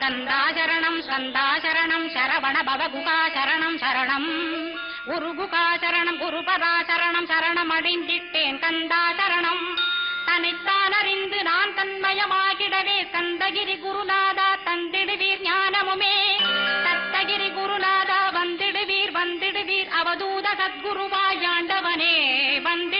கந்தாசரணம் சந்தாசரணம் சரவண பவகுகாசரணம் சரணம். குருகுகாசரணம் குருபராசரணம் சரணம் அடைந்திட்டேன் கந்தாசரணம். தன்னைத்தான் அறிந்து நான் தன்மயமாகிடவே கந்தகிரி குருநாதா தந்திடுவீர் ஞானமுமே. தத்தகிரி குருநாதா வந்திடுவீர் வந்திடுவீர் அவதூத சத்குருவாயாண்டவனே வந்து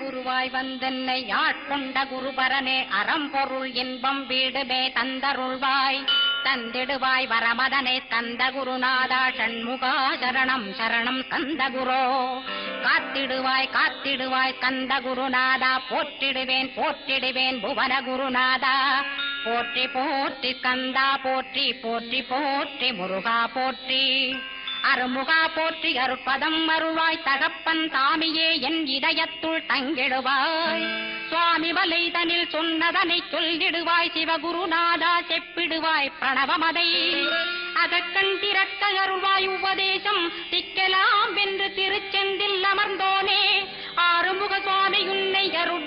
குருவாய் வந்தென்னை ஆட்கொண்ட குருபரனே அறம்பொருள் இன்பம் வீடுமே தந்தருள்வாய். தந்திடுவாய் வரமதனே தந்த குருநாதா ஷண்முகா சரணம் சரணம் கந்த குரோ காத்திடுவாய் காத்திடுவாய் கந்த குருநாதா போற்றிடுவேன் போற்றிடுவேன் புவன குருநாதா போற்றி போற்றி கந்தா போற்றி போற்றி போற்றி முருகா போற்றி. அருமுகா போற்றி அருட்பதம் அருள்வாய் தகப்பன் தாமியே என் இதயத்துள் தங்கிடுவாய். சுவாமி வலைதனில் சொன்னதனை சொல்லிடுவாய் சிவகுருநாதா செப்பிடுவாய் பிரணவமதை. அகக்கண் திறக்க அருள்வாய் உபதேசம் திக்கலாம் என்று திருச்செந்தில் அமர்ந்தோனே. ஆறுமுக சுவாமி உன்னை அருள்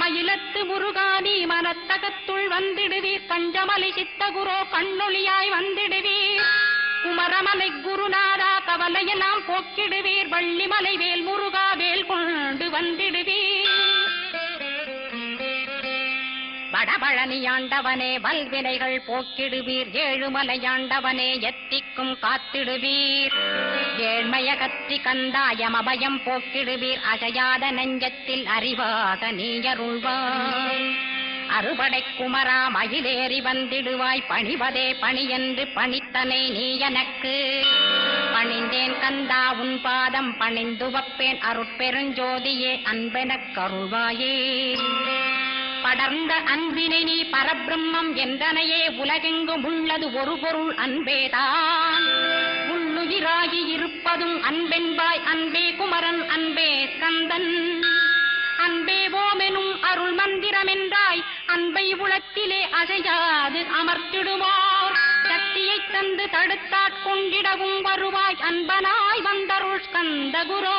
மயிலத்து முருகானி மனத்தகத்துள் வந்திடுவீர். கஞ்சமலை சித்தகுரோ கண்ணொளியாய் வந்திடுவீர். குமரமலை குருநாதா கவலையெல்லாம் போக்கிடுவீர். வள்ளிமலை வேல் முருகா வேல் கொண்டு வந்திடுவீர். வடபழனியாண்டவனே வல்வினைகள் போக்கிடுவீர். ஏழுமலையாண்டவனே எத்திக்கும் காத்திடுவீர். ஏழ்மையகத்தி கந்தாயம் அபயம் போக்கிடுவீர். அசையாத நெஞ்சத்தில் அறிவாக நீயருள்வாய் அறுபடை குமரா மயிலேறி வந்திடுவாய். பணிவதே பணி என்று பணித்தனை நீ எனக்கு பணிந்தேன் கந்தா உன் பாதம் பணிந்து வப்பேன் அருட்பெருஞ்சோதியே அன்பெனக் கருள்வாயே. படர்ந்த அன்பினை நீ பரபிரம்மம் என்றனையே உலகெங்கும் உள்ளது ஒரு பொருள் அன்பேதான். உள்ளுயிராகி இருப்பதும் அன்பென்பாய் அன்பே குமரன் அன்பே கந்தன் அன்பே ஓமெனும் அருள் மந்திரமென்றாய் அன்பை உளத்திலே அசையாது அமர்த்திடுவார். சக்தியை தந்து தடுத்தாட் கொண்டிடவும் வருவாய் அன்பனாய் வந்தருள் ஸ்கந்த குரோ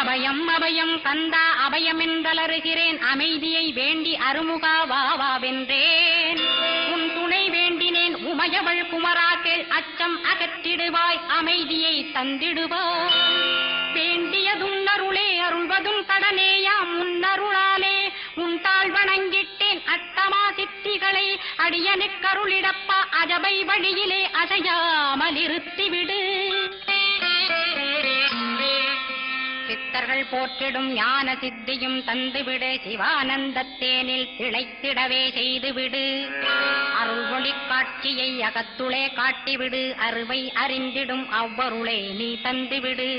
அபயம் அபயம் தந்தா அபயம் என்றலறுகிறேன் அமைதியை வேண்டி அருமுகா வா வென்றேன். உன் துணை வேண்டினேன் உமையவள் குமராக்கள் அச்சம் அகற்றிடுவாய் அமைதியை தந்திடுவாய். வேண்டியதும் அருளே அருள்வதும் கடனேயாம் உன்னருளாலே உன் தாழ் வணங்கிட்டேன் அட்டமா சித்திகளை. அடியனுக்கருளிடப்பா அஜபை வழியிலே அசையாமல் இருத்திவிடு சித்தர்கள் போற்றிடும் ஞான சித்தியும் தந்துவிடு சிவானந்தத்தேனில் திளைத்திடவே செய்துவிடு. அருள்மொழி காட்சியை அகத்துளே காட்டிவிடு அருவை அறிந்திடும் அவ்வருளே நீ தந்துவிடு.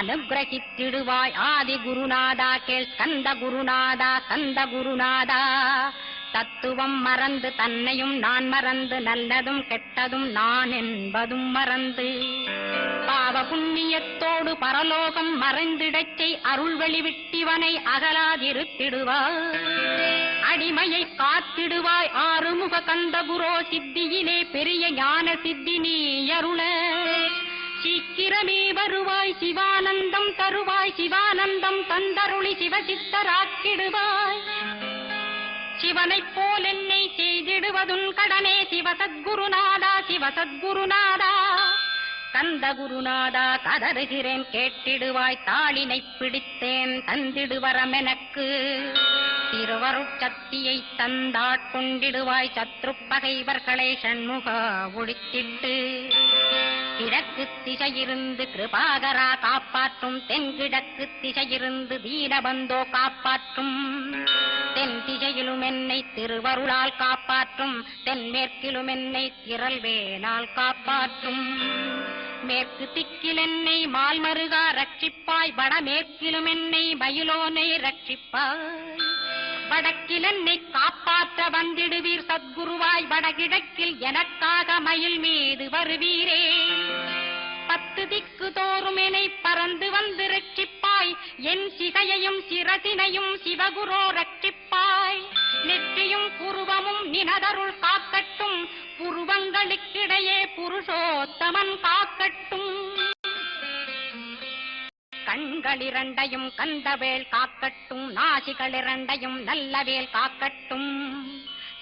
அனுகிரகித்திடுவாய் ஆதி குருநாதா கேள் கந்த குருநாதா கந்த குருநாதா. தத்துவம் மறந்து தன்னையும் நான் மறந்து நல்லதும் கெட்டதும் நான் என்பதும் மறந்து. புண்ணியத்தோடு பரலோகம் மறைந்திடச்சை அருள்வழி அருள் வெளிவிட்டிவனை அகலாதிருத்திடுவாய் அடிமையை காத்திடுவாய் ஆறுமுக கந்தபுரோ சித்தியிலே பெரிய ஞான சித்தி நீ அருள. சீக்கிரமே வருவாய் சிவானந்தம் தருவாய் சிவானந்தம் தந்தருளி சிவசித்தராக்கிடுவாய். சிவனைப் போல் என்னை செய்திடுவதுன் கடனே சிவசத்குருநாதா சிவசத்குருநாதா. கந்த குருநாதா கதறுகிறேன் கேட்டிடுவாய் தாளினைப் பிடித்தேன் தந்திடுவரம் எனக்கு திருவருட்சக்தியை தந்தாட்கொண்டிடுவாய் சத்ரு பகைவர்களை சண்முகா ஒழித்திட்டு. கிழக்கு திசையிருந்து கிருபாகரா காப்பாற்றும் தென்கிழக்கு திசையிருந்து வீரபந்தோ காப்பாற்றும். தென் திருவருளால் காப்பாற்றும் தென்மேற்கிலும் என்னை திரள்வேனால் காப்பாற்றும். மேற்கு திக்கில் என்னை மால்மருகா ரட்சிப்பாய் வடமேற்கிலும் என்னை மயிலோனை ரட்சிப்பாய். வடக்கில் என்னை காப்பாற்ற வந்திடுவீர் சத்குருவாய் வடகிழக்கில் எனக்காக மயில் மீது வருவீரே. பத்து திக்கு தோறும் என்னை பறந்து வந்து ரட்சிப்பாய் என் சிகையையும் சிரசினையும் சிவகுரோ ரட்சிப்பாய். நெற்றியும் புருவமும் நினதருள் காக்கட்டும். புருவங்களுக்கிடையே புருஷோத்தமன் காக்கட்டும். கண்கள் இரண்டையும் கந்தவேல் காக்கட்டும். நாசிகள் இரண்டையும் நல்லவேல் காக்கட்டும்.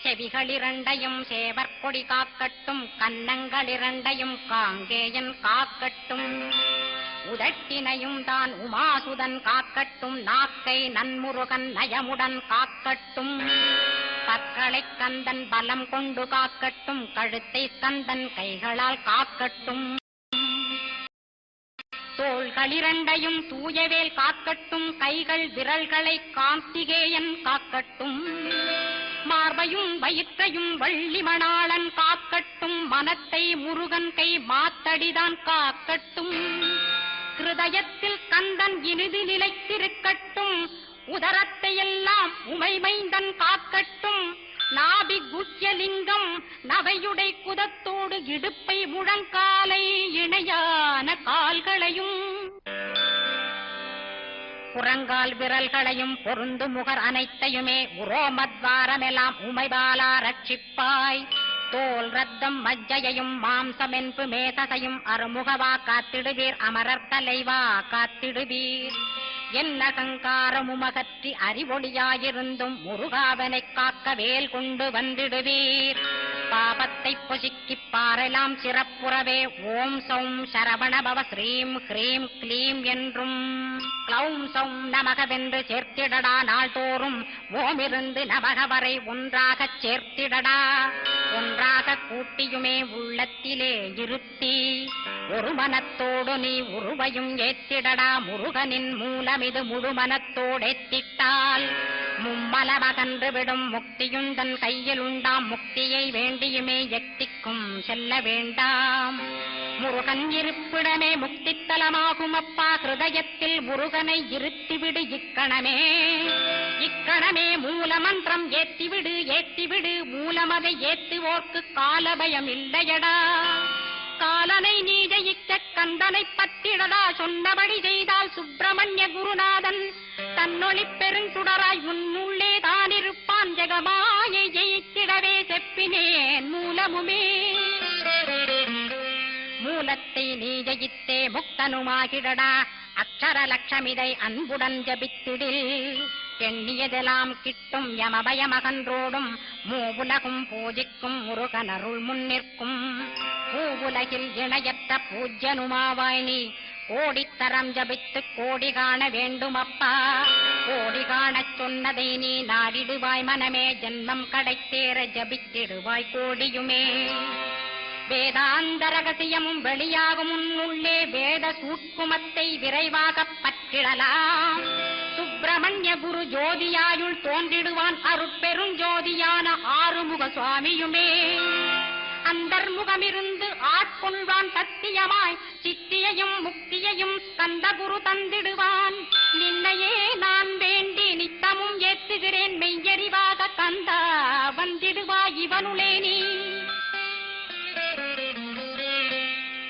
செவிகள் இரண்டையும் சேவற்கொடி காக்கட்டும். கன்னங்கள் இரண்டையும் காங்கேயன் காக்கட்டும். உதட்டினையும் தான் உமாசுதன் காக்கட்டும். நாக்கை நன்முருகன் நயமுடன் காக்கட்டும். பற்களை கந்தன் பலம் கொண்டு காக்கட்டும். கழுத்தை கந்தன் கைகளால் காக்கட்டும். தோள்களிரண்டையும் தூயவேல் காக்கட்டும். கைகள் விரல்களை கார்த்திகேயன் காக்கட்டும். மார்பையும் வயிற்றையும் வள்ளி மணாளன் காக்கட்டும். மனத்தை முருகன் கை மாத்தடிதான் காக்கட்டும். உதயத்தில் கந்தன் இனிது நிலைத்திருக்கட்டும். உதரத்தை எல்லாம் உமைமைந்தன் காக்கட்டும். நாபி குஹ்யலிங்கம் நவையுடை குதத்தோடு இடுப்பை முழங்காலை இணையான கால்களையும். புறங்கால் விரல்களையும் பொருந்து முகர் அனைத்தையுமே உரோமத்வாரமெல்லாம் உமைபாலா ரட்சிப்பாய். தோல் ரத்தம் மஜ்ஜையையும் மாம்சமென்பு மேதசையும் அருமுகவா காத்திடுவீர் அமரர் தலைவா காத்திடுவீர். என்ன கங்காரமுமகற்றி அறிவொளியாயிருந்தும் முருகாவனை காக்க வேல் கொண்டு வந்திடுவீர். பாபத்தை பொசுக்கிப் பாரெலாம் சிறப்புறவே ஓம் சௌம் சரவணபவ ஸ்ரீம் ஹ்ரீம் க்ளீம் என்றும். சௌம் சௌம் நமகவென்று சேர்த்திடடா நாள்தோறும். ஓமிருந்து நமக வரை ஒன்றாகச் சேர்த்திடடா. ஒன்றாக கூட்டியுமே உள்ளத்திலே இருத்தி. ஒரு மனத்தோடு நீ உருவையும் ஏத்திடடா. முருகனின் மூலமிது முழு மனத்தோடேத்திட்டால் மும்மலமகன்று விடும் முக்தியும் தன் கையில் உண்டாம் முக்தியை வேண்டியுமே எத்திக்கும் செல்ல வேண்டாம். முருகன் இருப்பிடமே முக்தித்தலமாகும் அப்பா ஹிருதயத்தில் முருகனை இருத்திவிடு இக்கணமே. இக்கணமே மூலமந்திரம் ஏத்திவிடு ஏத்திவிடு. மூலமதை ஏத்துவோர்க்கு காலபயம் இல்லையடா காலனை நீ ஜெயிக்க கந்தனை பத்திடடா சொன்னபடி செய்தால் சுப்பிரமணிய குருநாதன் தன்னொளி பெருந்துடராய் உன்னுள்ளே தானிருப்பான் ஜெகமாயை ஜெயித்திடவே செப்பினேன் மூலமுமே. மூலத்தை நீ ஜெயித்தே முக்தனுமாகிடடா. அக்ஷர லட்சமிதை அன்புடன் ஜபித்திடில். எண்ணியதெல்லாம் கிட்டும் யமபயமகன்றோடும் மூவுலகும் பூஜிக்கும் முருகனருள் முன்னிற்கும் பூவுலகில் இணையற்ற பூஜ்யனுமாவாய் நீ கோடித்தரம் ஜபித்து கோடி காண வேண்டுமப்பா. கோடி காணச் சொன்னதை நீ நாடிடுவாய் மனமே. ஜென்மம் கடைத்தேற ஜபித்திடுவாய் கோடியுமே. வேதாந்த ரகசியமும் வெளியாகும் உள்ளே வேத சூட்குமத்தை விரைவாகப் பற்றிடலாம். சுப்பிரமணிய குரு ஜோதியாயுள் தோன்றிடுவான் அருட்பெரும் ஜோதியான ஆறுமுக சுவாமியுமே. அந்தர்முகமிருந்து ஆட்கொள்வான் சத்தியமாய் சித்தியையும் முக்தியையும் தந்த குரு தந்திடுவான். நின்னையே நான் வேண்டி நித்தமும் ஏத்துகிறேன் மெய்யறிவாக தந்தா வந்திடுவாய் இவனுளே நீ.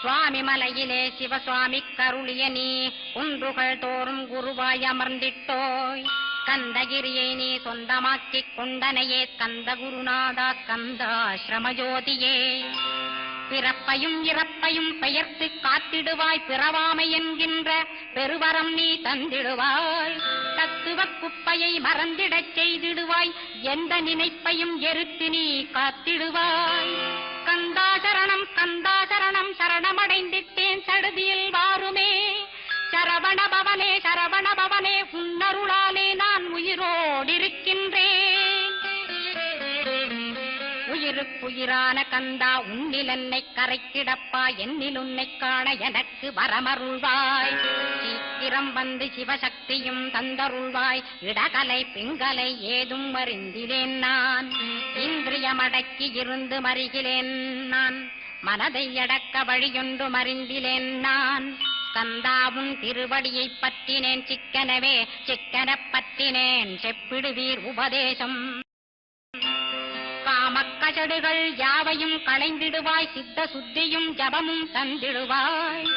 சுவாமி மலையிலே சிவசுவாமி கருளிய நீ குன்றுகள் தோறும் குருவாய் அமர்ந்திட்டோய். கந்தகிரியை நீ சொந்தமாக்கிக் கொண்டனையே கந்த குருநாதா கந்தாசிரமஜோதியே. பிறப்பையும் இறப்பையும் பெயர்த்து காத்திடுவாய் பிறவாமை என்கின்ற பெருவரம் நீ தந்திடுவாய். தத்துவ குப்பையை மறந்திடச் செய்திடுவாய். எந்த நினைப்பையும் எருத்து நீ காத்திடுவாய். கந்தாசரணம் கந்தா சரணம் சரணமடைந்திட்டேன் சடுதியில் வாருமே. சரவண பவனே சரவண பவனே உன்னருளாலே நான் உயிரோடிருக்கின்றேன். உயிருக்குயிரான கந்தா உன்னில் என்னை கரைக்கிடப்பா என்னில் உன்னை காண எனக்கு வரமருள்வாய். சீக்கிரம் வந்து சிவசக்தியும் தந்தருள்வாய். இடகலை பிங்கலை ஏதும் அறிந்திலேன் நான். இந்திரியமடக்கி இருந்து மறிகிறேன் நான். மனதை அடக்க வழியொன்று மறிந்திலேன் நான். கந்தாவும் திருவடியை பற்றினேன் சிக்கனவே சிக்கன பற்றினேன் செப்பிடுவீர் உபதேசம். காமக்கசடுகள் யாவையும் களைந்திடுவாய் சித்த சுத்தியும் ஜபமும் தந்திடுவாய்.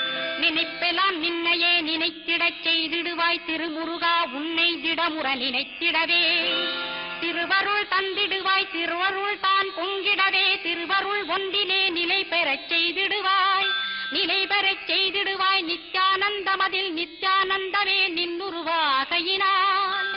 நினைப்பெல்லாம் நின்னையே நினைத்திடச் செய்திடுவாய் திருமுருகா உன்னை திடமுற நினைத்திடவே. திருவருள் தந்திடு திருவருள் தான் பொங்கிடவே திருவருள் ஒன்றிலே நிலை பெறச் செய்திடுவாய். நிலை பெறச் செய்திடுவாய் நித்யானந்தமதில் நித்யானந்தமே நின்னுருவாகையினால்.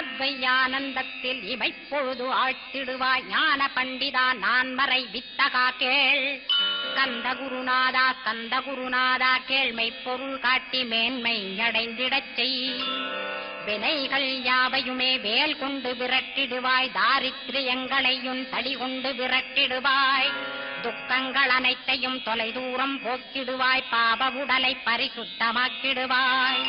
அத்வையானந்தத்தில் இமைப்பொழுது ஆழ்த்திடுவாய் ஞான பண்டிதா நான் மறை வித்தகா கேள். கந்த குருநாதா கந்த குருநாதா கேள்மை பொருள் காட்டி மேன்மை அடைந்திடச் செய். வினைகள் யாவையுமே வேல் கொண்டு விரட்டிடுவாய் தாரித்ரியங்களையும் தடி கொண்டு விரட்டிடுவாய். துக்கங்கள் அனைத்தையும் தொலைதூரம் போக்கிடுவாய் பாப உடலை பரிசுத்தமாக்கிடுவாய்.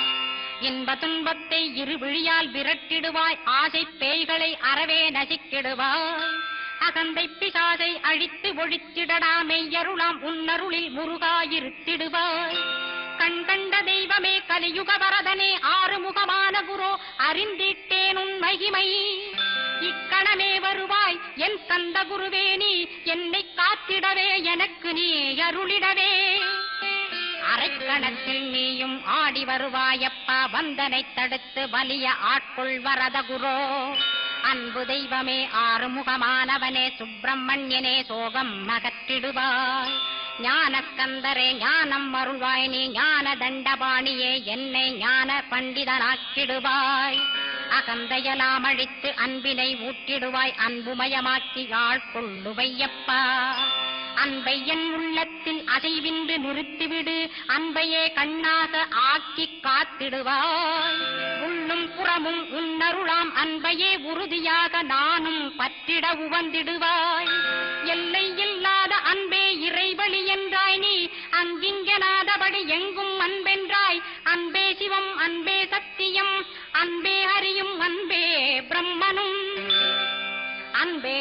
இன்ப துன்பத்தை இருவிழியால் விரட்டிடுவாய் ஆசை பேய்களை அறவே நசிக்கிடுவாய். அகந்தை பிசாசை அழித்து ஒழித்திடடா மெய்யருளாம் உன்னருளில் முருகாயிருத்திடுவாய். கண்கண்ட தெய்வமே கலியுக வரதனே ஆறுமுகமான குரோ அறிந்திட்டேன் உன் மகிமை. இக்கணமே வருவாய் என் தந்த குருவே நீ என்னை காத்திடவே எனக்கு நீ அருளிடவே. அரைக்கணத்தில் நீயும் ஆடி வருவாயப்பா வந்தனை தடுத்து வலிய ஆட்கொள் வரத குரோ. அன்பு தெய்வமே ஆறுமுகமானவனே சுப்பிரமணியனே சோகம் அகற்றிடுவாய். ஞானக்கந்தரே ஞானம் அருள்வாய் நீ ஞான தண்டபாணியே என்னை ஞான பண்டிதனாக்கிடுவாய். அகந்தையலாம் அழித்து அன்பினை ஊட்டிடுவாய். அன்புமயமாக்கி ஆட்கொள்ளுவையப்பா அன்பை என் உள்ளத்தில் அசைவின்று நிறுத்திவிடு. அன்பையே கண்ணாக ஆக்கி காத்திடுவாய். உள்ளும் புறமும் உன்னருளாம் அன்பையே உறுதியாக நானும் பற்றிட உவந்திடுவாய்.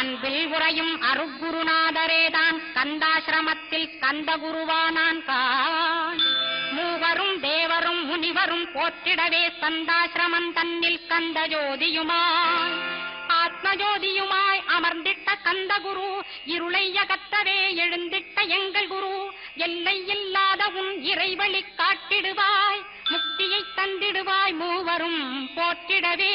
அன்பில் உறையும் அருக்குருநாதரேதான் கந்தாசிரமத்தில் கந்த குருவானான் கான் மூவரும் தேவரும் முனிவரும் போற்றிடவே கந்தாசிரமம் தன்னில் கந்த ஜோதியுமாய் ஆத்மஜோதியுமாய் அமர்ந்திட்ட கந்த குரு இருளை அகத்தவே எழுந்திட்ட எங்கள் குரு எல்லை இல்லாத உன் இறைவழி காட்டிடுவாய். முக்தியை தந்திடுவாய் மூவரும் போற்றிடவே.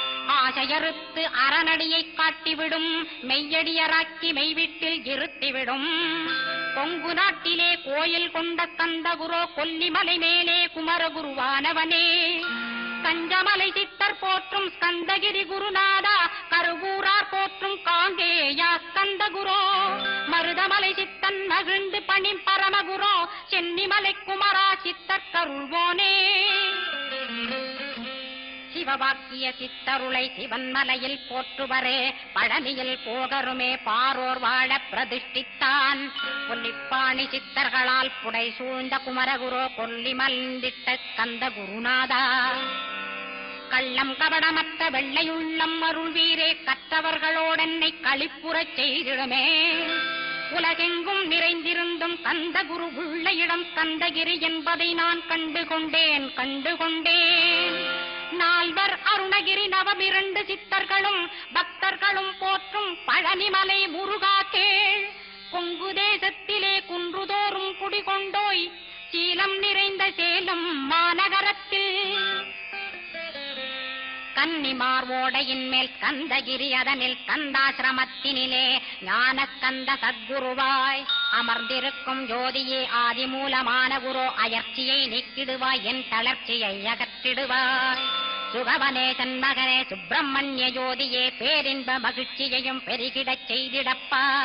ஆசையறுத்து அறநடியைக் காட்டிவிடும் மெய்யடியராக்கி மெய்வீட்டில் இருத்திவிடும். கொங்கு நாட்டிலே கோயில் கொண்ட கந்தகுரோ கொல்லிமலை மேலே குமரகுருவானவனே. கஞ்சமலை சித்தர் போற்றும் ஸ்கந்தகிரி குருநாதா கருவூரார் போற்றும் காங்கேயா ஸ்கந்தகுரோ. மருதமலை சித்தன் மகிழ்ந்து பணி பரமகுரோ சென்னிமலை குமரா சித்தர் கருள்வோனே. சிவவாக்கிய சித்தருளை சிவன்மலையில் போற்றுவரே. பழனியில் போகருமே பாரோர் வாழ பிரதிஷ்டித்தான். கொல்லிப்பாணி சித்தர்களால் புடை சூழ்ந்த குமரகுரோ கொல்லி மல்ந்திட்ட கந்த குருநாதா கள்ளம் கபடமற்ற வெள்ளையுள்ளம் அருள் வீரே கற்றவர்களோடென்னை களிப்புறச் செய்திடுமே. உலகெங்கும் நிறைந்திருந்தும் கந்த குரு உள்ள இடம் கந்தகிரி என்பதை நான் கண்டு கொண்டேன் கண்டு கொண்டேன் நால்வர் அருணகிரி நவமிரண்டு சித்தர்களும் பக்தர்களும் போற்றும் பழனிமலை முருகா கேள் கொங்கு தேசத்திலே குன்றுதோறும் குடிகொண்டோய் சீலம் நிறைந்த சேலம் மாநகரத்தில். கன்னிமார் ஓடையின் மேல் கந்தகிரி அதனில் கந்தாசிரமத்தினிலே ஞான கந்த சத்குருவாய். அமர்ந்திருக்கும் ஜோதியே ஆதிமூலமான குரு அயர்ச்சியை நீக்கிடுவாய் என் தளர்ச்சியை அகற்றிடுவாய். சுகவனேசன் மகனே சுப்பிரமணிய ஜோதியே பேரின்ப மகிழ்ச்சியையும் பெருகிடச் செய்திடப்பா.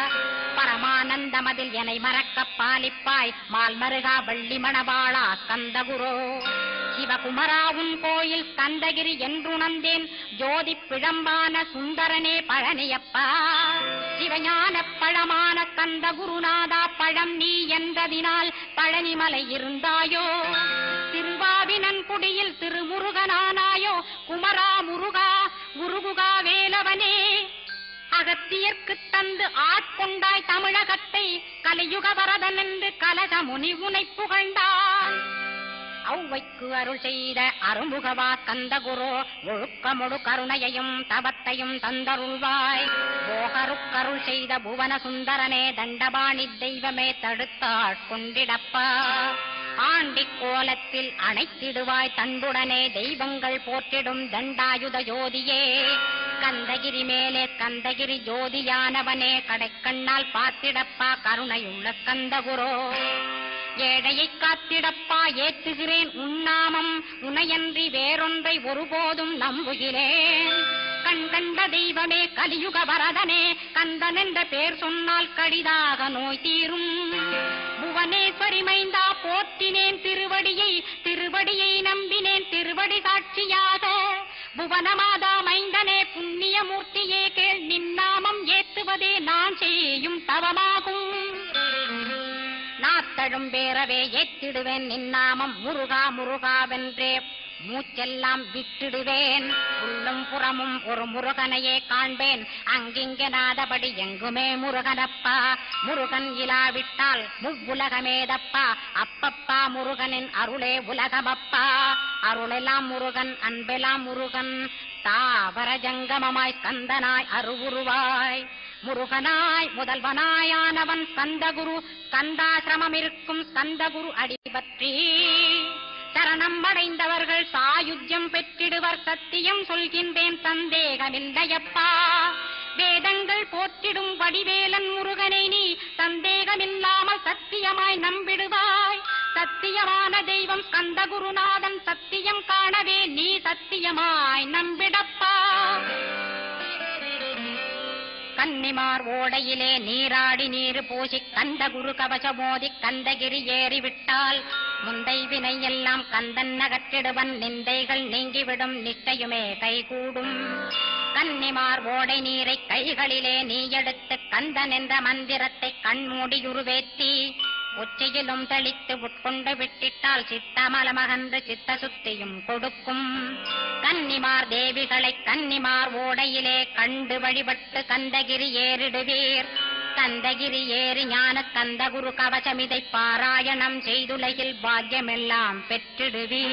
பரமானந்தமதில் என்னை மறக்கப் பாலிப்பாய். மால்மருகா வள்ளி மணவாளா கந்தகுரோ. சிவகுமராவும் கோயில் கந்தகிரி என்றுணர்ந்தேன். ஜோதி பிழம்பான சுந்தரனே பழனியப்பா. சிவஞான பழமான கந்த குருநாதா பழம் நீ என்றதினால் பழனிமலை இருந்தாயோ. திருவாவினன் குடியில் திருமுருகனானாய். அகத்தியர்க்குத் தந்து ஆட்கொண்டாய் தமிழகத்தை கலியுக வரதன் என்று கலக முனி உனை புகழ்ந்தாய். ஔவைக்கு அருள் செய்த அருமுகவா கந்தகுரு ஒழுக்கமொடு கருணையையும் தவத்தையும் தந்தருள்வாய். போகருக்கருள் செய்த புவன சுந்தரனே தண்டபாணி தெய்வமே தடுத்தாள் கொண்டிடப்பா. ஆண்டி கோலத்தில் அணைத்திடுவாய் தண்டுடனே தெய்வங்கள் போற்றிடும் தண்டாயுத ஜோதியே. கந்தகிரி மேலே கந்தகிரி ஜோதியானவனே கடைக்கண்ணால் பார்த்திடப்பா கருணையுள்ள கந்தகுரோ. ஏழையை காத்திடப்பா ஏற்றுகிறேன் உன்னாமம் உனையன்றி வேறொன்றை ஒருபோதும் நம்புகிறேன். கண்கண்ட தெய்வமே கலியுக வரதனே கந்தன் என்ற பேர் சொன்னால் கடிதாக நோய் தீரும். புவனேஸ்வரி மைந்தா போற்றினேன் திருவடியை திருவடியை நம்பினேன் திருவடி சாட்சியாக புவனமாதா மைந்தனே புண்ணிய மூர்த்தியே கேள் நின்னாமம் ஏத்துவதே நான் செய்யும் தவமாகும். நாத்தழும் பேரவே ஏத்திடுவேன் நின்னாமம் முருகா முருகாவென்றே. மூச்செல்லாம் விட்டிடுவேன். உள்ளும் புறமும் ஒரு முருகனையே காண்பேன். அங்கிங்கனாதபடி எங்குமே முருகனப்பா. முருகன் இலாவிட்டால் முவ்வுலகமேதப்பா. அப்பப்பா முருகனின் அருளே உலகமப்பா. அருளெல்லாம் முருகன் அன்பெல்லாம் முருகன். தாவர ஜங்கமமாய் கந்தனாய் அருவுருவாய். முருகனாய் முதல்வனாயானவன் கந்தகுரு. கந்தாசிரமம் இருக்கும் கந்தகுரு அடிபற்றி சரணம் அடைந்தவர்கள் சாயுஜ்யம் பெற்றிடுவர் சத்தியம் சொல்கின்றேன் சந்தேகமில்லையப்பா. வேதங்கள் போற்றிடும் வடிவேலன் முருகனை நீ சந்தேகமில்லாமல் சத்தியமாய் நம்பிடுவாய். சத்தியமான தெய்வம் கந்த குருநாதன் சத்தியம் காணவே நீ சத்தியமாய் நம்பிடப்பா. கன்னிமார் ஓடையிலே நீராடி நீர் பூசி கந்த குரு கவசமோதி கந்தகிரி ஏறிவிட்டால் முந்தை வினை எல்லாம் கந்தன் நகற்றிடுவன் நிந்தைகள் நீங்கிவிடும் நிச்சயமே கைகூடும். கன்னிமார் ஓடை நீரை கைகளிலே நீ எடுத்து கந்தன் என்ற மந்திரத்தை கண்மூடியுருவேத்தி உச்சியிலும் தெளித்து உட்கொண்டு விட்டிட்டால் சித்தமலமகன்று சித்த சுத்தியும் கொடுக்கும். கன்னிமார் தேவிகளை கன்னிமார் ஓடையிலே கண்டு வழிபட்டு கந்தகிரி ஏறிடுவீர். கந்தகிரி ஏறி ஞான கந்த குரு கவசமிதை பாராயணம் செய்துலகில் பாக்கியமெல்லாம் பெற்றிடுவீ